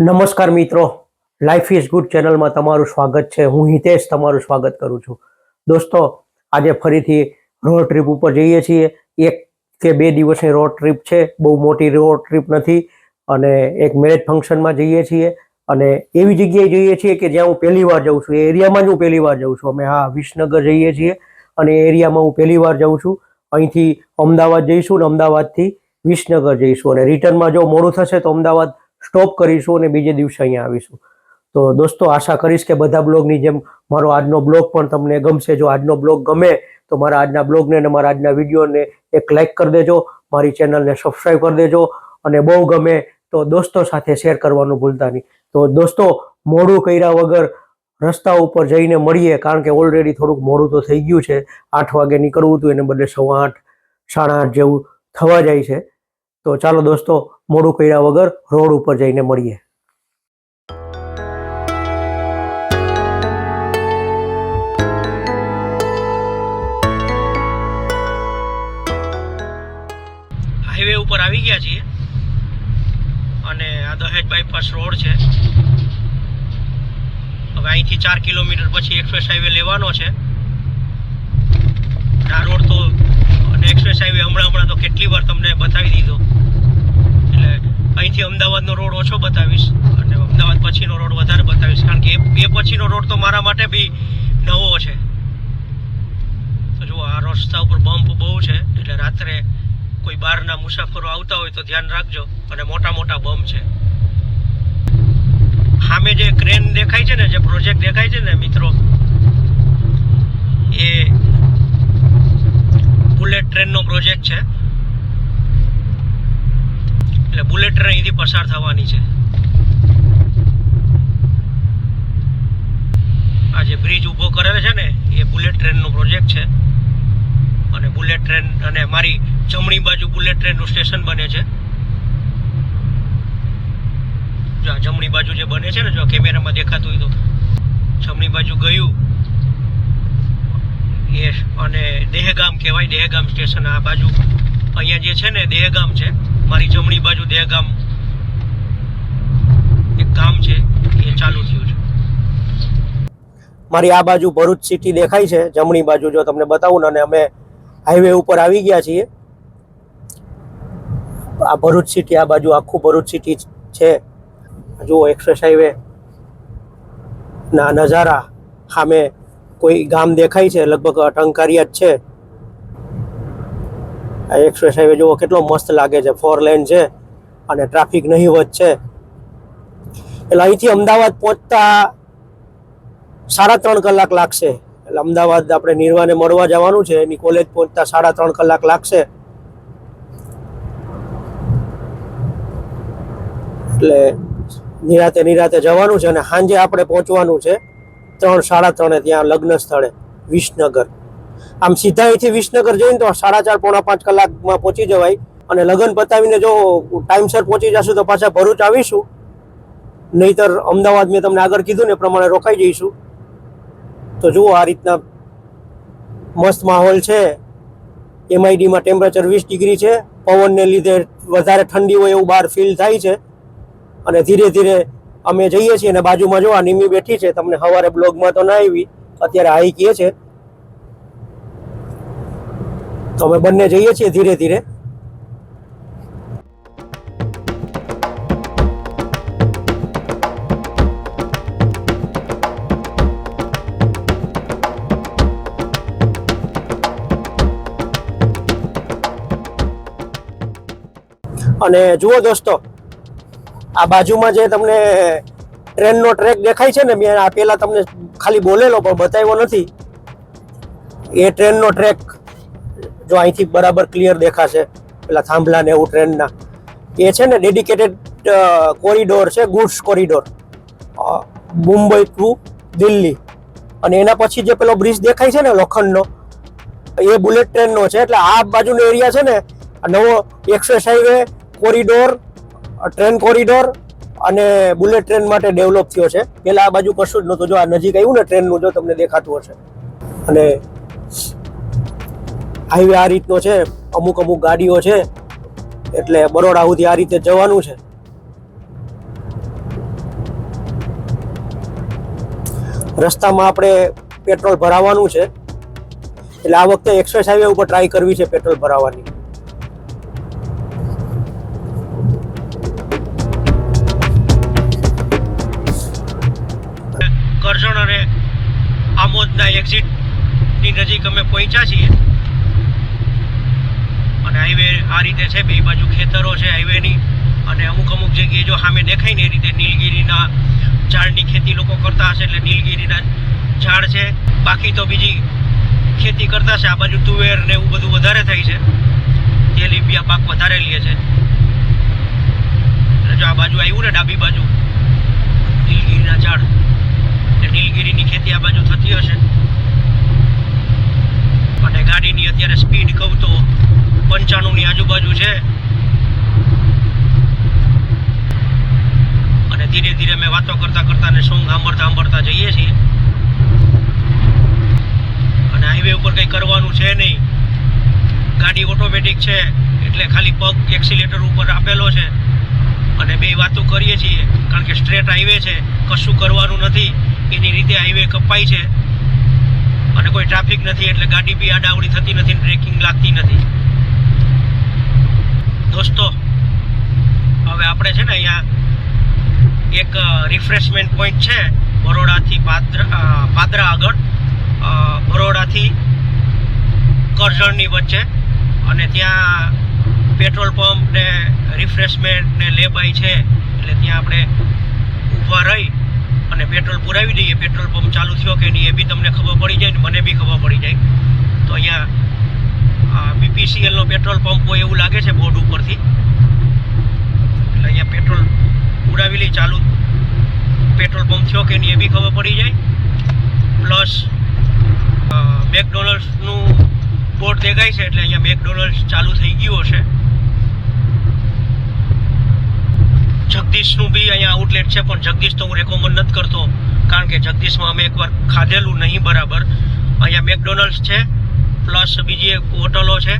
નમસ્કાર મિત્રો. Life is good ચેનલમાં તમારું સ્વાગત છે. હું હિતેશ તમારું સ્વાગત કરું છું. દોસ્તો, આજે ફરીથી રોડ ટ્રીપ ઉપર જઈએ છીએ. એક કે બે દિવસની રોડ ટ્રીપ છે. બહુ મોટી રોડ ટ્રીપ નથી અને એક મેરેજ ફંક્શનમાં જઈએ છીએ. અને એવી જગ્યાએ જઈએ છીએ કે જ્યાં હું પહેલી વાર જાઉં છું. એ એરિયામાં જ હું પહેલી વાર જાઉં છું. અમે હા વિસનગર જઈએ છીએ અને એ એરિયામાં હું પહેલી વાર જાઉં છું. અહીંથી અમદાવાદ જઈશું ને અમદાવાદથી વિસનગર જઈશું. અને રિટર્નમાં જો મોડું થશે તો અમદાવાદ સ્ટોપ કરીશું અને બીજે દિવસે અહીંયા આવીશું. તો દોસ્તો, આશા કરીશ કે બધા બ્લોગની જેમ મારો આજનો બ્લોગ પણ તમને ગમશે. જો આજનો બ્લોગ ગમે, તો મારા આજના બ્લોગને અને મારા આજના વિડીયોને એક લાઇક કરી દેજો, મારી ચેનલને સબસ્ક્રાઈબ કરી દેજો અને બહુ ગમે તો દોસ્તો સાથે શેર કરવાનું ભૂલતા નહીં. તો દોસ્તો, મોડું કર્યા વગર રસ્તા ઉપર જઈને મળીએ, કારણ કે ઓલરેડી થોડુંક મોડું તો થઈ ગયું છે. આઠ વાગે નીકળવું હતું, એને બદલે સવા આઠ, સાડા આઠ જેવું થવા જાય છે. તો ચાલો દોસ્તો, મોડું કર્યા વગર રોડ ઉપર જઈને મળીએ. હાઈવે ઉપર આવી ગયા છીએ. અને આ દહેજ બાયપાસ રોડ છે. હવે અહીંથી ચાર કિલોમીટર પછી એક્સપ્રેસ હાઈવે લેવાનો છે. આ રોડ તો અને એક્સપ્રેસ હાઈવે હમણાં હમણાં તો કેટલી વાર તમને બતાવી દીધો. એટલે અહીંથી અમદાવાદનો રોડ ઓછો બતાવીશ અને અમદાવાદ પછીનો રોડ વધારે બતાવીશ. કારણ કે એ પછીનો રોડ તો મારા માટે બી નવો છે. તો જુઓ, આ રસ્તા ઉપર બમ્પ બહુ છે. એટલે રાત્રે કોઈ બહારના મુસાફરો આવતા હોય તો ધ્યાન રાખજો. અને મોટા મોટા બમ્પ છે. સામે જે ક્રેન દેખાય છે ને, જે પ્રોજેક્ટ દેખાય છે ને મિત્રો એ બુલેટ ટ્રેનનો પ્રોજેક્ટ છે. એટલે બુલેટ ટ્રેન અહીંથી પસાર થવાની છે. આ જે બ્રિજ ઊભો કરેલો છે ને, એ બુલેટ ટ્રેનનો પ્રોજેક્ટ છે. અને બુલેટ ટ્રેન અને મારી જમણી બાજુ બુલેટ ટ્રેનનું સ્ટેશન બને છે. જો આ જમણી બાજુ જે બને છે ને, જો કેમેરામાં દેખાતું હોય તો. જમણી બાજુ ગયું એ અને દેહગામ કહેવાય, દેહગામ સ્ટેશન આ બાજુ. અહીંયા જે છે ને, દેહગામ છે, મારી જમણી બાજુ દેહગામ. એક ગામ છે, એ ચાલુ થયું છે. મારી આ બાજુ ભરૂચ સિટી દેખાય છે, જમણી બાજુ જો તમને બતાવું ને, અને અમે હાઈવે ઉપર આવી ગયા છીએ. આ ભરૂચ સિટી આ બાજુ આખું ભરૂચ સિટી છે. જુઓ એક્સપ્રેસ હાઈવે ના નજારા સામે કોઈ ગામ દેખાય છે, લગભગ ટંકારિયા જ છે. આ એક્સપ્રેસ હાઈવે જુઓ કેટલો મસ્ત લાગે છે ફોર લેન છે અને ટ્રાફિક નહીવત છે. એટલે અહીંથી અમદાવાદ પહોંચતા સાડા ત્રણ કલાક લાગશે. એટલે અમદાવાદ આપણે નિર્વાને મળવા જવાનું છે, એની કોલેજ પહોંચતા સાડા ત્રણ કલાક લાગશે. એટલે નિરાતે નિરાતે જવાનું છે અને સાંજે આપણે પહોંચવાનું છે. ત્રણ, સાડા ત્રણે ત્યાં લગ્ન સ્થળે વિસનગર. આમ સીધા અહીંથી વિસનગર જઈને તો સાડા ચાર, પોણા પાંચ કલાકમાં પહોંચી જવાય. અને લગ્ન પતાવીને જો ટાઈમસર પહોંચી જશું તો પાછા ભરૂચ આવીશું. નહીતર અમદાવાદ મેં તમને આગળ કીધું ને પ્રમાણે રોકાઈ જઈશું. તો જુઓ આ રીતના મસ્ત માહોલ છે. એમઆઈડીમાં ટેમ્પરેચર વીસ ડિગ્રી છે. પવનને લીધે વધારે ઠંડી હોય એવું બહાર ફીલ થાય છે. અને ધીરે ધીરે અમે જઈએ છીએ અને બાજુમાં જો આ નિમી બેઠી છે, તમને સવારે બ્લોગમાં તો ના આવી, અત્યારે હાઈ કીએ છે. તો અમે બંને જઈએ છીએ ધીરે ધીરે. અને જુઓ દોસ્તો આ બાજુમાં જે તમને ટ્રેનનો ટ્રેક દેખાય છે ને, મેં આ પહેલાં તમને ખાલી બોલેલો પણ બતાવ્યો નથી. એ ટ્રેનનો ટ્રેક જો અહીંથી બરાબર ક્લિયર દેખાશે, પેલા થાંભલા ને એવું ટ્રેનના. એ છે ને ડેડિકેટેડ કોરિડોર છે, goods corridor. Mumbai to Delhi. અને એના પછી જે પેલો બ્રિજ દેખાય છે ને, લોખંડનો, એ બુલેટ ટ્રેનનો છે. એટલે આ બાજુનો એરિયા છે ને નવો express highway, corridor train corridor અને બુલેટ ટ્રેન માટે ડેવલપ થયો છે. પહેલાં આ બાજુ કશું જ નહોતું. જો આ નજીક આવ્યું ને ટ્રેનનું જો તમને દેખાતું હશે. અને હાઈવે આ રીતનો છે. અમુક અમુક ગાડીઓ છે. એટલે બરોડા સુધી આ રીતે જવાનું છે. રસ્તામાં આપણે પેટ્રોલ ભરાવાનું છે. એટલે આ વખતે એક્સપ્રેસ હાઈવે ઉપર ટ્રાય કરવી છે પેટ્રોલ ભરાવાની. એક્ઝિટની નજીક અમે પહોંચ્યા છીએ. અને હાઈવે આ રીતે છે, બે બાજુ ખેતરો છે હાઈવેની અને અમુક અમુક જગ્યાએ જો સામે દેખાય ને એ રીતે નીલગીરીના ઝાડની ખેતી લોકો કરતા હશે એટલે નીલગીરીના ઝાડ છે. બાકી તો બીજી ખેતી કરતા છે આ બાજુ તુવેર ને એવું બધું વધારે થાય છે. તેલીબિયા પાક વધારે લે છે. એટલે જો આ બાજુ આવ્યું ને ડાબી બાજુ, નીલગીરીના ઝાડ. નીલગીરીની ખેતી આ બાજુ થતી હશે. અને ગાડીની અત્યારે સ્પીડ કહું તો પંચાણુંની આજુબાજુ છે. અને ધીરે ધીરે મેં વાતો કરતા કરતા ને સોંગ સાંભળતા સાંભળતા જઈએ છીએ. અને હાઈવે ઉપર કંઈ કરવાનું છે નહીં. ગાડી ઓટોમેટિક છે, એટલે ખાલી પગ એક્સિલેટર ઉપર આપેલો છે. અને બે વાતો કરીએ છીએ, કારણ કે સ્ટ્રેટ હાઈવે છે, કશું કરવાનું નથી, એની રીતે હાઈવે કપાય છે. અને કોઈ ટ્રાફિક નથી, એટલે ગાડી બી આડાવડી થતી નથી બ્રેકિંગ લાગતી નથી. દોસ્તો, હવે આપણે છે ને અહીંયા એક રિફ્રેશમેન્ટ પોઈન્ટ છે, બરોડાથી પાદરા પાદરા આગળ. બરોડાથી કરજણની વચ્ચે. અને ત્યાં પેટ્રોલ પંપ ને રિફ્રેશમેન્ટ ને લેબાઈ છે, એટલે ત્યાં આપણે ઊભા રહી અને પેટ્રોલ પુરાવી દઈએ. પેટ્રોલ પંપ ચાલુ થયો કે નહીં એ બી તમને ખબર પડી જાય ને મને બી ખબર પડી જાય. તો અહીંયા બીપીસીએલનો પેટ્રોલ પંપ હોય એવું લાગે છે બોર્ડ ઉપરથી. એટલે અહીંયા પેટ્રોલ પુરાવી લઈ ચાલુ. પેટ્રોલ પંપ થયો કે નહીં એ બી ખબર પડી જાય. પ્લસ મેકડોનલ્ડ્સનું બોર્ડ દેખાય છે, એટલે અહીંયા મેકડોનલ્ડ્સ ચાલુ થઈ ગયું હશે. જગદીશનું બી અહીંયા આઉટલેટ છે, પણ જગદીશ તો હું રેકોમેન્ડ નથી કરતો, કારણ કે જગદીશમાં અમે એકવાર ખાધેલું નહીં બરાબર. અહીંયા મેકડોનલ્ડ્સ છે પ્લસ બીજી એક હોટલો છે.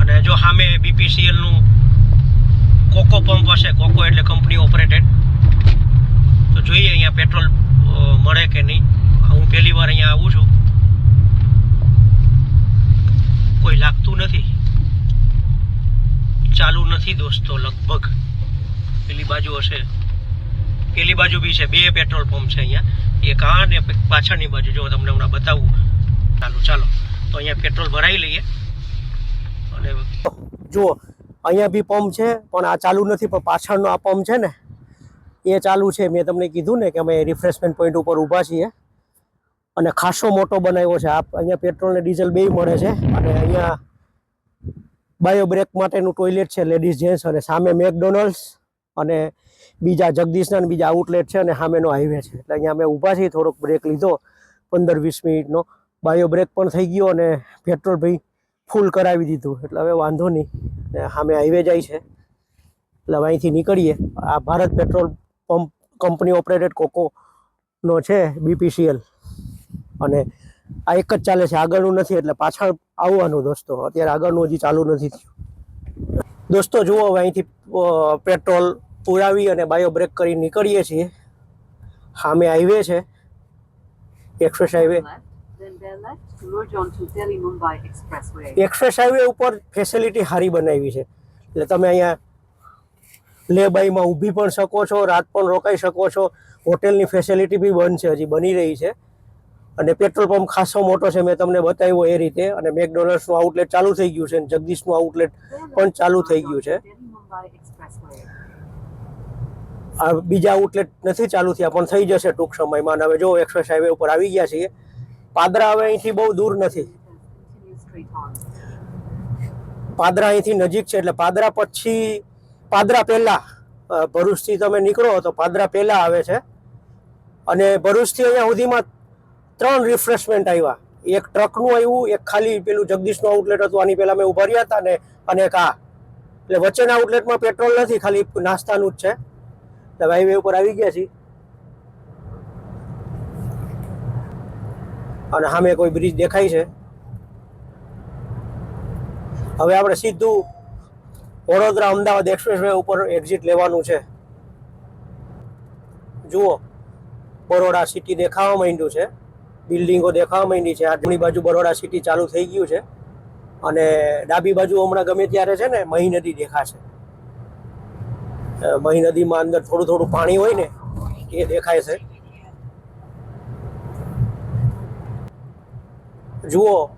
અને જો સામે બીપીસીએલનું કોકો પંપ હશે, કોકો એટલે કંપની ઓપરેટેડ તો જોઈએ અહીંયા પેટ્રોલ મળે કે નહીં. હું પહેલી વાર અહીંયા આવું છું. કોઈ લાગતું નથી. ચાલુ નથી દોસ્તો, લગભગ. પેલી બાજુ હશે. પેલી બાજુ બી છે, બે પેટ્રોલ પંપ છે અહીંયા. એક આ ને પાછળની બાજુ. જો તમને હમણાં બતાવું. ચાલો ચાલો. તો અહીંયા પેટ્રોલ ભરાઈ લઈએ. અને જુઓ, અહીંયા બી પંપ છે, પણ આ ચાલુ નથી, પણ પાછળનો આ પંપ છે ને, એ ચાલુ છે. મેં તમને કીધું ને કે અમે રિફ્રેશમેન્ટ પોઈન્ટ ઉપર ઊભા છીએ. અને ખાસો મોટો બનાવ્યો છે. આ અહીંયા પેટ્રોલ ને ડીઝલ બે મળે છે. અને અહીંયા બાયો બ્રેક માટેનું ટોયલેટ છે લેડીઝ જેન્ટ્સ અને સામે મેકડોનલ્ડ્સ અને બીજા જગદીશના બીજા આઉટલેટ છે અને સામેનો હાઈવે છે. એટલે અહીંયા અમે ઊભા છીએ, થોડોક બ્રેક લીધો. પંદર વીસ મિનિટનો બાયો બ્રેક પણ થઈ ગયો અને પેટ્રોલ ભાઈ ફૂલ કરાવી દીધું. એટલે હવે વાંધો નહીં. ને સામે હાઈવે જાય છે. એટલે હવે અહીંથી નીકળીએ. આ Bharat petrol pump company operated કોકોનો છે બીપીસીએલ અને આ એક જ ચાલે છે, આગળનું નથી, એટલે પાછળ આવવાનું દોસ્તો. અત્યારે આગળનું હજી ચાલુ નથી થયું. દોસ્તો, જુઓ હવે અહીંથી પેટ્રોલ પુરાવી અને બાયો બ્રેક કરી નીકળીએ છીએ. સામે હાઈવે છે. Express highway. એક્સપ્રેસ હાઈવે ઉપર ફેસિલિટી સારી બનાવી છે. એટલે તમે અહીંયા લે બાઈમાં ઊભી પણ શકો છો, રાત પણ રોકાઈ શકો છો. હોટેલની ફેસિલિટી બી બંધ છે, હજી બની રહી છે. અને પેટ્રોલ પંપ ખાસો મોટો છે, મેં તમને બતાવ્યો એ રીતે. અને મેકડોનલ્ડ્સનું આઉટલેટ ચાલુ થઈ ગયું છે અને જગદીશનું આઉટલેટ પણ ચાલુ થઈ ગયું છે. આ બીજા આઉટલેટ નથી ચાલુ થયા, પણ થઈ જશે ટૂંક સમયમાં. અને હવે જો એક્સપ્રેસ હાઈવે ઉપર આવી ગયા છીએ, પાદરા હવે અહીંથી બહુ દૂર નથી. પાદરા અહીંથી નજીક છે, એટલે પાદરા પછી, પાદરા પહેલા ભરૂચથી તમે નીકળો તો પાદરા પહેલા આવે છે. અને ભરૂચથી અહીંયા સુધીમાં ત્રણ રિફ્રેશમેન્ટ આવ્યા એક ટ્રકનું આવ્યું એક ખાલી પેલું જગદીશનું આઉટલેટ હતું, આની પહેલાં મેં ઊભા રહ્યા હતા ને, અને એક આ. એટલે વચ્ચેના આઉટલેટમાં પેટ્રોલ નથી, ખાલી નાસ્તાનું જ છે. એટલે હાઈવે ઉપર આવી ગયા છીએ. અને સામે કોઈ બ્રિજ દેખાય છે. હવે આપણે સીધું વડોદરા અમદાવાદ એક્સપ્રેસ વે ઉપર એક્ઝિટ લેવાનું છે. જુઓ, બરોડા સિટી દેખાવા માંડ્યું છે. બિલ્ડિંગો દેખાવા માંડી છે. આ જમણી બાજુ બરોડા સિટી ચાલુ થઈ ગયું છે. અને ડાબી બાજુ હમણાં ગમે ત્યારે છે ને મહી નદી દેખાશે. મહી નદીમાં અંદર થોડું થોડું પાણી હોય ને એ દેખાય છે. જુઓ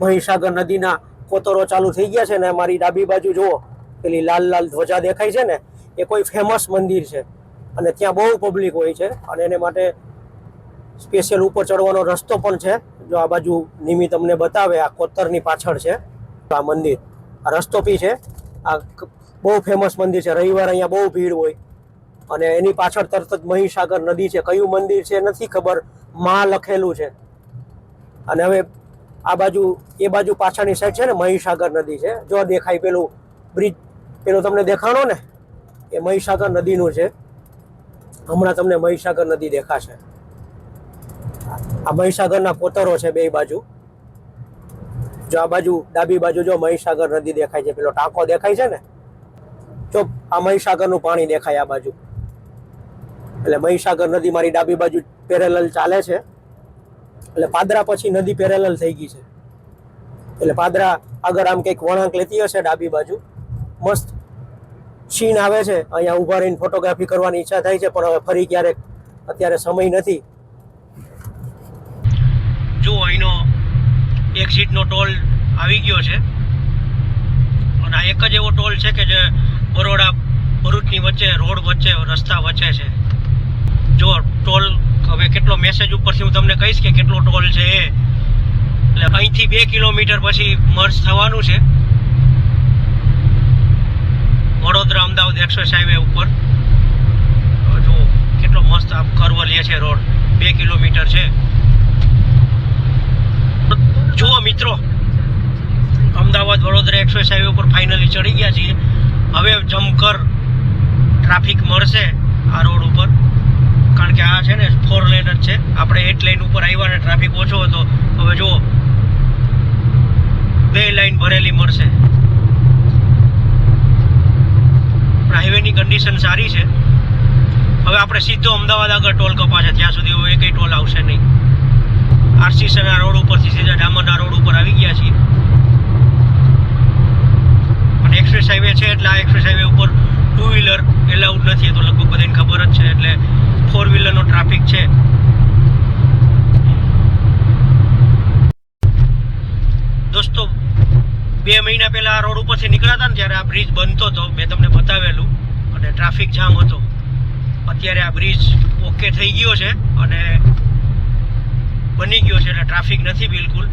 મહીસાગર નદીના કોતરો ચાલુ થઈ ગયા છે ને મારી ડાબી બાજુ જુઓ, પેલી લાલ લાલ ધ્વજા દેખાય છે ને, એ કોઈ ફેમસ મંદિર છે. અને ત્યાં બહુ પબ્લિક હોય છે. અને એને માટે સ્પેશિયલ ઉપર ચડવાનો રસ્તો પણ છે. જો આ બાજુ નિમિ તમને બતાવે, આ કોતરની પાછળ છે. આ મંદિર. આ રસ્તો બી છે. આ બહુ ફેમસ મંદિર છે. રવિવાર અહીંયા બહુ ભીડ હોય. અને એની પાછળ તરત જ મહીસાગર નદી છે. કયું મંદિર છે નથી ખબર. માં લખેલું છે. અને હવે આ બાજુ, એ બાજુ પાછળની સાઈડ છે ને, મહીસાગર નદી છે. જો દેખાય પેલું બ્રિજ પેલું તમને દેખાણો ને? એ મહીસાગર નદીનું છે. હમણાં તમને મહીસાગર નદી દેખાશે. આ મહીસાગરના કોતરો છે બે બાજુ. જો આ બાજુ, ડાબી બાજુ જો મહીસાગર નદી દેખાય છે, પેલો ટાંકો દેખાય છે ને? જો આ મહીસાગરનું પાણી દેખાય આ બાજુ. એટલે મહીસાગર નદી મારી ડાબી બાજુ પેરેલલ ચાલે છે. એટલે પાદરા પછી નદી પેરેલલ થઈ ગઈ છે. એટલે પાદરા આગળ આમ કંઈક વળાંક લેતી હશે ડાબી બાજુ. મસ્ત સીન આવે છે. અહીંયા ઊભા રહીને ફોટોગ્રાફી કરવાની ઈચ્છા થાય છે, પણ હવે ફરી ક્યારેક, અત્યારે સમય નથી. જો અહીંનો એક્ઝિટનો ટોલ આવી ગયો છે, અને આ એક જ એવો ટોલ છે કે જે બરોડા ભરૂચની વચ્ચે, રોડ વચ્ચે, રસ્તા વચ્ચે છે. જો ટોલ હવે કેટલો મેસેજ ઉપરથી હું તમને કહીશ કે કેટલો ટોલ છે એ. એટલે અહીંથી બે કિલોમીટર પછી મર્જ થવાનું છે. વડોદરા, અમદાવાદ એક્સપ્રેસ હાઈવે ઉપર. જો કેટલો મસ્ત આમ કર્વ લે છે રોડ. બે કિલોમીટર છે. જુઓ મિત્રો, અમદાવાદ વડોદરા એક્સપ્રેસ હાઈવે ઉપર ફાઇનલી ચડી ગયા છીએ. હવે જમકર ટ્રાફિક મળશે આ રોડ ઉપર. કારણ કે આ છે ને ફોર લેન જ છે. આપણે એટ લાઇન ઉપર આવ્યા ને ટ્રાફિક ઓછો હતો. હવે જુઓ, બે લાઈન ભરેલી મળશે. હાઈવેની કન્ડિશન સારી છે. હવે આપણે સીધો અમદાવાદ આગળ ટોલ કપાશે. ત્યાં સુધી હવે કંઈ ટોલ આવશે નહીં. આરસીસીના રોડ ઉપરથી સીધા ડામરના રોડ ઉપર આવી ગયા છીએ. અને એક્સપ્રેસ હાઈવે છે એટલે આ એક્સપ્રેસ હાઈવે ઉપર ટુ વ્હીલર એલાઉડ નથી તો લગભગ બધાને ખબર જ છે, એટલે ફોર વ્હીલરનો ટ્રાફિક છે. દોસ્તો, બે મહિના પહેલા આ રોડ ઉપરથી નીકળ્યા હતા ને ત્યારે આ બ્રિજ બનતો હતો મેં તમને બતાવેલું, અને ટ્રાફિક જામ હતો. અત્યારે આ બ્રિજ ઓકે થઈ ગયો છે, અને બની ગયો છે એટલે ટ્રાફિક નથી બિલકુલ.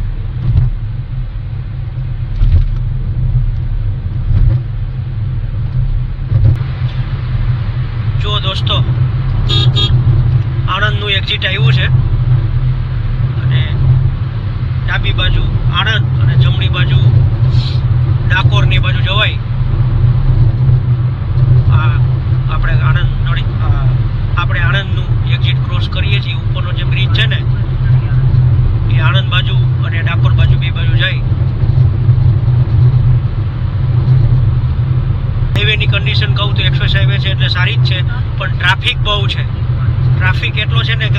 જો દોસ્તો, આણંદનું એક્ઝિટ આવ્યું છે. અને ડાબી બાજુ આણંદ અને જમણી બાજુ ડાકોરની બાજુ જવાય આ આપણે આણંદ નળી આ આપણે આણંદનું એક્ઝિટ ક્રોસ કરીએ છીએ ઉપરનો જે બ્રિજ છે ને એ આણંદ બાજુ અને ડાકોર બાજુ બે બાજુ જાય હાઈવેની કન્ડિશન કહું તો એક્સપ્રેસ હાઈવે છે એટલે સારી જ છે પણ ટ્રાફિક બહુ છે ટ્રાફિક એટલો છે ને કે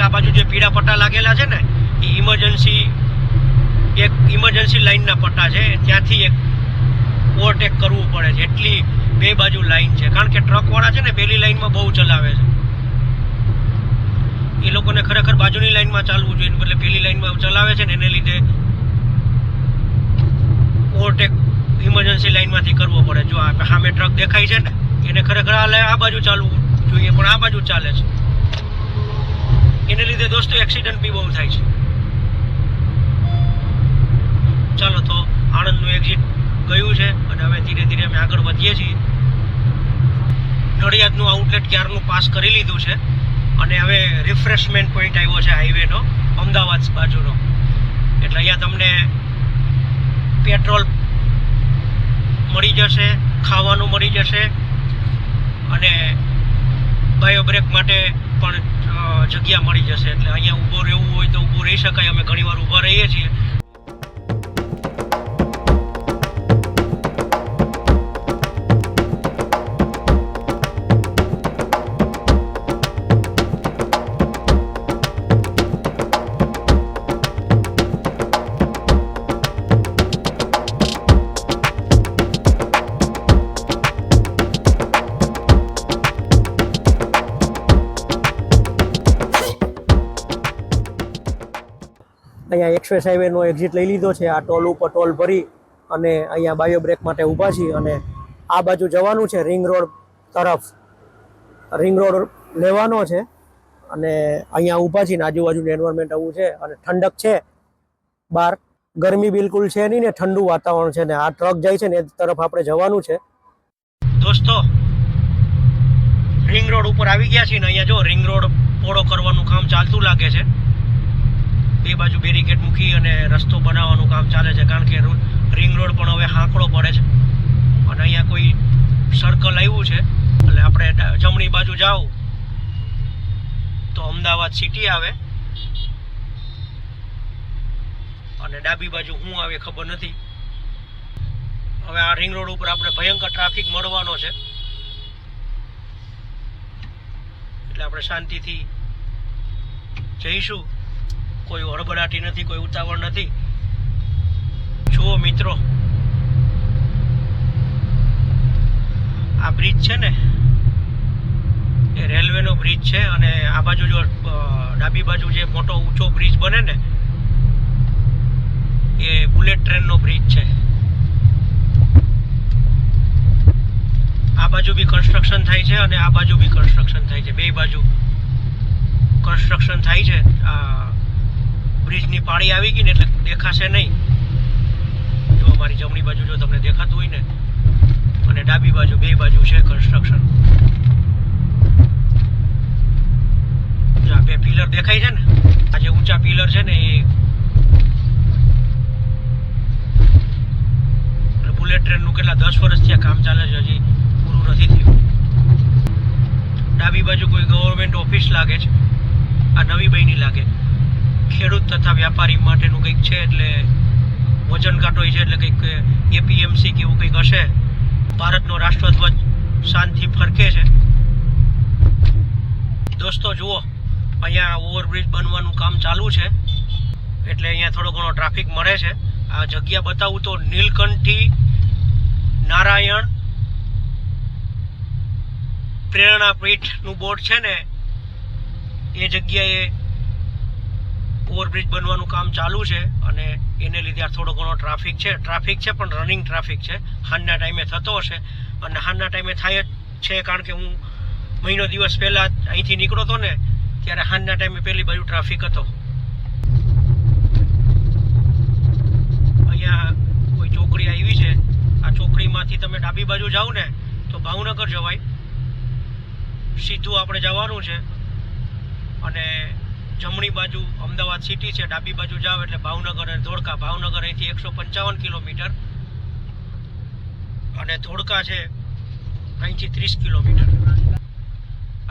ક્યારેક આ બાજુ જે પીળા પટ્ટા લાગેલા છે ને, એ ઇમરજન્સી એક ઇમરજન્સી લાઇનના પટ્ટા છે, ત્યાંથી એક ઓવરટેક કરવું પડે છે. એટલી બે બાજુ લાઈન છે. કારણ કે ટ્રકવાળા છે ને, પહેલી લાઇનમાં બહુ ચલાવે છે. એ લોકોને ખરેખર બાજુની લાઇનમાં ચાલવું જોઈએ. એટલે પેલી લાઇનમાં ચલાવે છે ને, એને લીધે ઓવરટેક ઇમરજન્સી લાઇનમાંથી કરવો પડે. જો આ સામે ટ્રક દેખાય છે ને, એને ખરેખર આ બાજુ ચાલવું જોઈએ, પણ આ બાજુ ચાલે છે. એને લીધે દોસ્તો એક્સિડન્ટ બી બહુ થાય છે. ચાલો તો આણંદનું એક્ઝિટ ગયું છે અને હવે ધીરે ધીરે અમે આગળ વધીએ છીએ. નડિયાદનું આઉટલેટ ક્યારનું પાસ કરી લીધું છે અને હવે રિફ્રેશમેન્ટ પોઈન્ટ આવ્યો છે હાઈવેનો અમદાવાદ બાજુનો. એટલે અહીંયા તમને પેટ્રોલ મળી જશે, ખાવાનું મળી જશે અને બાયો બ્રેક માટે પણ જગ્યા મળી જશે. એટલે અહીંયા ઊભો રહેવું હોય તો ઊભું રહી શકાય. અમે ઘણીવાર ઊભા રહીએ છીએ. એક્સપ્રેસ હાઈવેનો એક્ઝિટ લઈ લીધો છે. આ ટોલ ઉપર ટોલ ભરી અને અહીંયા બાયો બ્રેક માટે ઊભા છીએ અને આ બાજુ જવાનું છે રિંગ રોડ તરફ. રિંગ રોડ લેવાનો છે અને અહીંયા ઊભા છીએ આજુબાજુનું એન્વાયરમેન્ટ આવું છે અને ઠંડક છે. બહાર ગરમી બિલકુલ છે નહીં ને ઠંડુ વાતાવરણ છે ને આ ટ્રક જાય છે ને એ તરફ આપણે જવાનું છે. દોસ્તો રિંગ રોડ ઉપર આવી ગયા છીએ ને અહીંયા જો રિંગ રોડ પોળો કરવાનું કામ ચાલતું લાગે છે. બે બાજુ બેરિકેડ મૂકી અને રસ્તો બનાવવાનું કામ ચાલે છે. કારણ કે રિંગ રોડ પણ હવે હાંકડો પડે છે. અને અહીંયા કોઈ સર્કલ આવ્યું છે. એટલે આપણે જમણી બાજુ જાઓ. તો અમદાવાદ સિટી આવે. અને ડાબી બાજુ શું આવે ખબર નથી. હવે આ રિંગ રોડ ઉપર આપણે ભયંકર ટ્રાફિક મળવાનો છે. એટલે આપણે શાંતિથી જઈશું. કોઈ હળબડાટી નથી, કોઈ ઉતાવળ નથી. જુઓ મિત્રો, આ બ્રિજ છે ને, એ રેલવેનો બ્રિજ છે અને આ બાજુ જો ડાબી બાજુ જે મોટો ઊંચો બ્રિજ બને ને, એ બુલેટ ટ્રેનનો બ્રિજ છે. આ બાજુ બી કન્સ્ટ્રક્શન થાય છે અને આ બાજુ બી કન્સ્ટ્રક્શન થાય છે. બે બાજુ કન્સ્ટ્રક્શન થાય છે, આ બ્રિજની પાળી આવી ગઈ ને એટલે દેખાશે નહીં. જો અમારી જમણી બાજુ જો તમને દેખાતું હોય ને, અને ડાબી બાજુ, બે બાજુ છે કન્સ્ટ્રક્શન બે પિલર દેખાય છે ને, આ જે ઊંચા પિલર છે ને એ બુલેટ ટ્રેનનું કેટલા, દસ વર્ષથી આ કામ ચાલે છે, હજી પૂરું નથી થયું. ડાબી બાજુ કોઈ ગવર્મેન્ટ ઓફિસ લાગે છે, આ નવી બહેની લાગે. ખેડૂત તથા વ્યાપારી માટેનું કંઈક છે એટલે વજન કાંટો છે એટલે કંઈક એપીએમસી કે એવું કંઈક હશે. ભારતનો રાષ્ટ્રધ્વજ શાંતિ ફરકે છે. દોસ્તો, જુઓ, અહીંયા ઓવરબ્રિજ બનવાનું કામ ચાલુ છે. એટલે અહીંયા થોડો ઘણો ટ્રાફિક મળે છે. આ જગ્યા બતાવું તો નીલકંઠી નારાયણ પ્રેરણાપીઠનું બોર્ડ છે ને, એ જગ્યાએ ઓવરબ્રિજ બનવાનું કામ ચાલુ છે અને એને લીધે આ થોડો ઘણો ટ્રાફિક છે. ટ્રાફિક છે, પણ રનિંગ ટ્રાફિક છે. હાલના ટાઈમે થતો હશે અને હાલના ટાઈમે થાય જ છે કારણ કે હું મહિનો દિવસ પહેલાં અહીંથી નીકળો હતો ને, ત્યારે હાલના ટાઈમે પહેલી બાજુ ટ્રાફિક હતો. અહીંયા કોઈ ચોકડી આવી છે. આ ચોકડીમાંથી તમે ડાબી બાજુ જાઓ ને, તો ભાવનગર જવાય. સીધું આપણે જવાનું છે. અને જમણી બાજુ અમદાવાદ સિટી છે, ડાબી બાજુ જાઓ એટલે ભાવનગર અને ધોળકા. ભાવનગર અહીંથી એકસો પંચાવન કિલોમીટર અને ધોળકા છે અહીંથી ત્રીસ કિલોમીટર.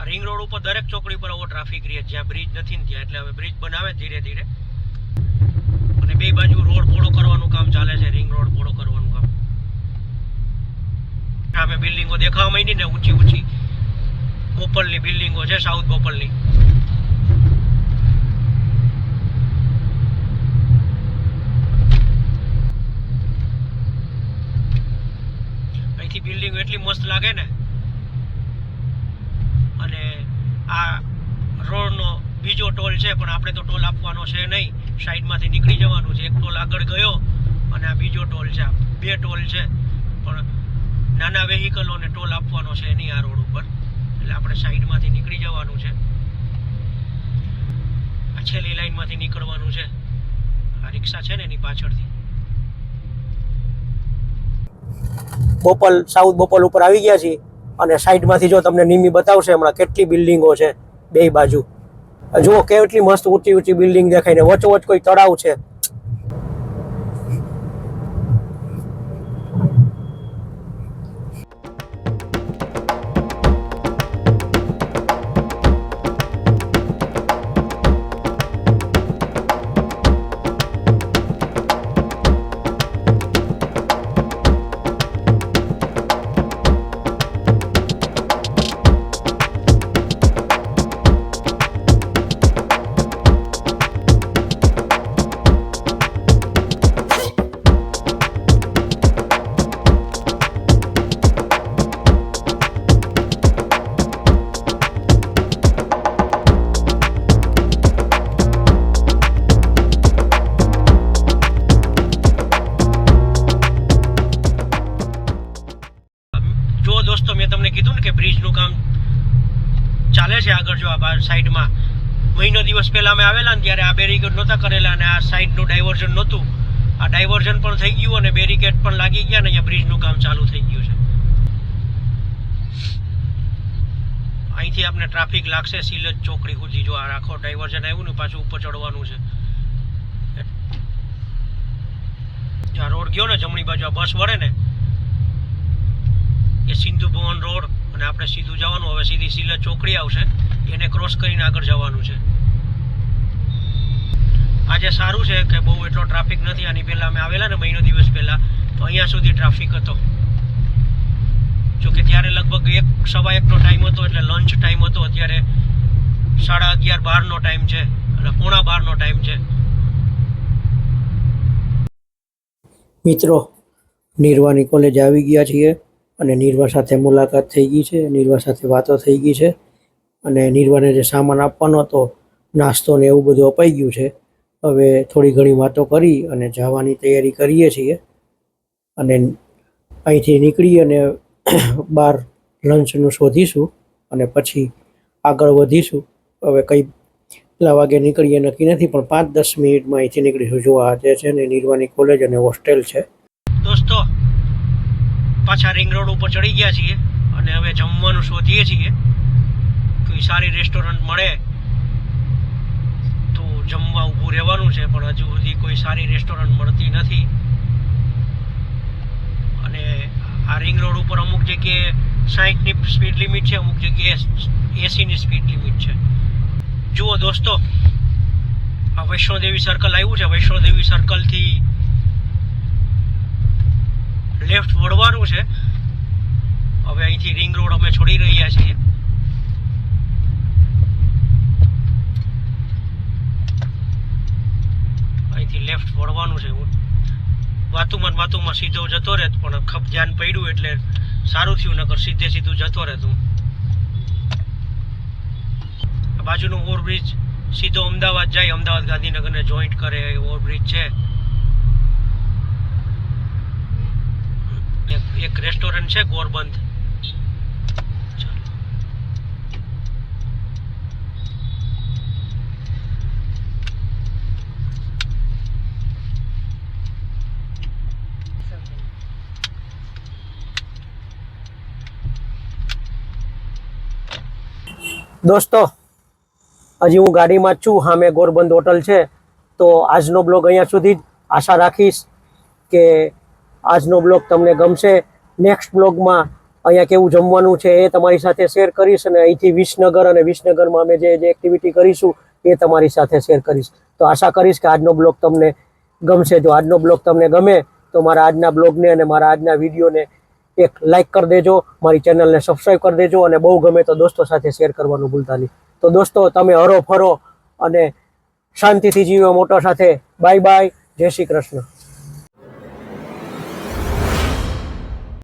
રિંગ રોડ ઉપર દરેક ચોકડી પર આવો ટ્રાફિક રહે, જ્યાં બ્રિજ નથી ને ત્યાં. એટલે હવે બ્રિજ બનાવે ધીરે ધીરે. અને બે બાજુ રોડ પોળો કરવાનું કામ ચાલે છે રિંગ રોડ પોળો કરવાનું કામ. સામે બિલ્ડિંગો દેખાવા માંડી ને ઊંચી ઊંચી બોપલની બિલ્ડિંગો છે સાઉથ બોપલની અહીંથી બિલ્ડિંગ એટલી મસ્ત લાગે ને? અને આ રોડનો બીજો ટોલ છે, પણ આપણે તો ટોલ આપવાનો છે નહીં. સાઈડમાંથી નીકળી જવાનું છે. એક ટોલ આગળ ગયો અને આ બીજો ટોલ છે. બે ટોલ છે. પણ નાના વેહિકલોને ટોલ આપવાનો છે નહીં આ રોડ ઉપર. એટલે આપણે સાઈડમાંથી નીકળી જવાનું છે. આ છેલ્લી લાઈનમાંથી નીકળવાનું છે. આ રિક્ષા છે ને એની પાછળથી. બોપલ, સાઉથ બોપલ ઉપર આવી ગયા છીએ અને સાઈડમાંથી જો તમને નિમી બતાવશે, હમણાં કેટલી બિલ્ડિંગો છે બે બાજુ. જુઓ કેટલી મસ્ત ઊંચી ઊંચી બિલ્ડિંગ દેખાય ને વચ્ચ કોઈ તળાવ છે. દિવસ પહેલાં અમે આવેલા ને ત્યારે આ બેરિકેડ નહોતા કરેલા અને આ સાઈડનું ડાયવર્ઝન નહોતું. આ ડાયવર્ઝન પણ થઈ ગયું અને બેરિકેડ પણ લાગી ગયા ને અહીંયા બ્રિજનું કામ ચાલુ થઈ ગયું છે. અહીંથી આપણે ટ્રાફિક લાગશે, સિલજ ચોકડી સુધી. જો આ આખો ડાયવર્ઝન આવ્યું ને પાછું ઉપર ચડવાનું છે. આ રોડ ગયો ને જમણી બાજુ આ બસ વળે ને, એ સિંધુ ભવન રોડ અને આપણે સીધું જવાનું. હવે સીધી સિલજ ચોકડી આવશે. એને ક્રોસ કરીને આગળ જવાનું છે. આજે સારું છે કે બહુ એટલો ટ્રાફિક નથી. આની પહેલાં અમે આવેલા ને મહિનો દિવસ પહેલા. તો અહીંયા સુધી ટ્રાફિક હતો. જો કે ત્યારે લગભગ એક, સવા એકનો ટાઈમ હતો એટલે લંચ ટાઈમ હતો. અત્યારે સાડા અગિયાર બારનો ટાઈમ છે એટલે પોણા બારનો ટાઈમ છે. મિત્રો નિર્વાની કોલેજ આવી ગયા છીએ અને નિર્વા સાથે મુલાકાત થઈ ગઈ છે. નિર્વા સાથે વાતો થઈ ગઈ છે. અને નિર્વાને જે સામાન આપવાનો હતો, નાસ્તો ને એવું બધું અપાઈ ગયું છે. હવે થોડી ઘણી વાતો કરી અને જવાની તૈયારી કરીએ છીએ. અને અહીંથી નીકળી અને બહાર લંચનું શોધીશું અને પછી આગળ વધીશું. હવે કઈ કેટલા વાગે નીકળીએ નક્કી નથી, પણ પાંચ દસ મિનિટમાં અહીંથી નીકળીશું. જો આ જે છે ને નિર્વાની કોલેજ અને હોસ્ટેલ છે. દોસ્તો, પાછા રિંગ રોડ ઉપર ચડી ગયા છીએ અને હવે જમવાનું શોધીએ છીએ. કોઈ સારી રેસ્ટોરન્ટ મળે જમવા ઊભું રહેવાનું છે, પણ હજુ સુધી કોઈ સારી રેસ્ટોરન્ટ મળતી નથી. અને આ રિંગ રોડ ઉપર અમુક જગ્યાએ સાહીઠની સ્પીડ લિમિટ છે, અમુક જગ્યાએ એસીની સ્પીડ લિમિટ છે. જુઓ દોસ્તો, આ વૈષ્ણોદેવી સર્કલ આવ્યું છે. વૈષ્ણોદેવી સર્કલથી લેફ્ટ વળવાનું છે હવે અહીંથી રિંગ રોડ અમે છોડી રહ્યા છીએ અહીંથી લેફ્ટ વળવાનું છે હું વાતુમાં સીધો જતો રહેત, પણ ખપ ધ્યાન પડ્યું એટલે સારું થયું, નકર સીધે સીધું જતો રહેત બાજુનું ઓવરબ્રિજ સીધો અમદાવાદ જાય, અમદાવાદ ગાંધીનગરને જોઈન્ટ કરે, એ ઓવરબ્રિજ છે. એક રેસ્ટોરન્ટ છે ગોરબંધ ચાલો દોસ્તો, હજી હું ગાડીમાં જ છું સામે ગોરબંધ હોટલ છે, તો આજનો બ્લોગ અહીંયા સુધી જ આશા રાખીશ કે આજનો બ્લોગ તમને ગમશે. નેક્સ્ટ બ્લોગમાં અહીંયા કેવું જમવાનું છે એ તમારી સાથે શેર કરીશ અને અહીંથી વિસનગર અને વિસનગરમાં અમે જે જે એક્ટિવિટી કરીશું એ તમારી સાથે શેર કરીશ. તો આશા કરીશ કે આજનો બ્લોગ તમને ગમશે. જો આજનો બ્લોગ તમને ગમે તો મારા આજના બ્લોગને અને મારા આજના વિડીયોને એક લાઈક કરી દેજો, મારી ચેનલને સબસ્ક્રાઈબ કરી દેજો અને બહુ ગમે તો દોસ્તો સાથે શેર કરવાનું ભૂલતા નહીં. તો દોસ્તો, તમે હરો ફરો અને શાંતિથી જીવો મોટો સાથે. બાય બાય જય શ્રી કૃષ્ણ.